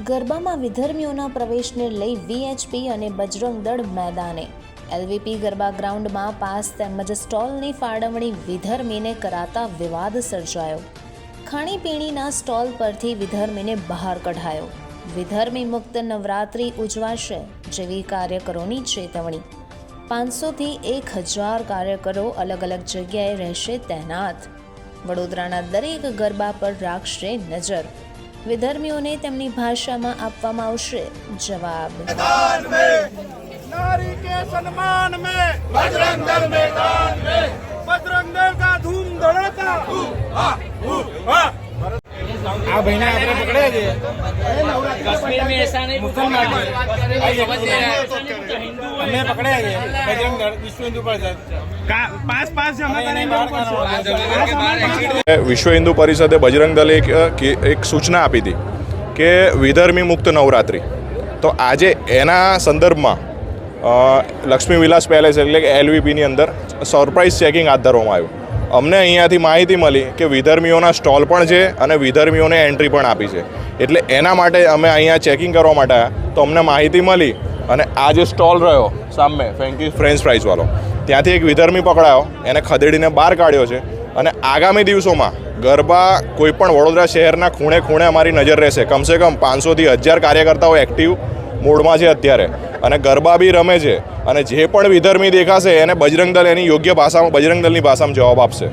ગરબામાં વિધર્મીઓના પ્રવેશને લઈ વીએચપી અને બજરંગ દળ મેદાને. એલવીપી ગરબા ગ્રાઉન્ડમાં પાસ તેમજ સ્ટોલની ફાળવણી વિધર્મીને કરાતા વિવાદ સર્જાયો. ખાણીપીણીના સ્ટોલ પરથી વિધર્મીને બહાર કઢાયો. વિધર્મી મુક્ત નવરાત્રિ ઉજવાશે જેવી કાર્યકરોની ચેતવણી. પાંચસોથી એક હજાર કાર્યકરો અલગ અલગ જગ્યાએ રહેશે તૈનાત. વડોદરાના દરેક ગરબા પર રાખશે નજર. વિધર્મીઓને તેમની ભાષામાં આપવામાં આવશે જવાબ. નારી સન્માન આ ભાઈને આપણે પકડ્યા છે. વિશ્વ હિન્દુ પરિષદે. બજરંગ દલે એક સૂચના આપી હતી કે વિધર્મી મુક્ત નવરાત્રિ. તો આજે એના સંદર્ભમાં લક્ષ્મી વિલાસ પેલેસ એટલે કે એલવીપીની અંદર સરપ્રાઇઝ ચેકિંગ હાથ ધરવામાં આવ્યું. અમને અહીંયાથી માહિતી મળી કે વિધર્મીઓના સ્ટોલ પણ છે અને વિધર્મીઓને એન્ટ્રી પણ આપી છે. એટલે એના માટે અમે અહીંયા ચેકિંગ કરવા માટે તો અમને માહિતી મળી અને આ જે સ્ટોલ રહ્યો સામે ફેન્કી ફ્રેન્ચ ફ્રાઈઝવાળો ત્યાંથી એક વિધર્મી પકડાયો. એને ખદેડીને બહાર કાઢ્યો છે. અને આગામી દિવસોમાં ગરબા કોઈપણ વડોદરા શહેરના ખૂણે ખૂણે અમારી નજર રહેશે. કમસે કમ પાંચસોથી હજાર કાર્યકર્તાઓ એક્ટિવ મૂળમાં છે અત્યારે. અને ગરબા બી રમે છે. અને જે પણ વિધર્મી દેખાશે એને બજરંગ દળ એની યોગ્ય ભાષામાં બજરંગ દળની ભાષામાં જવાબ આપશે.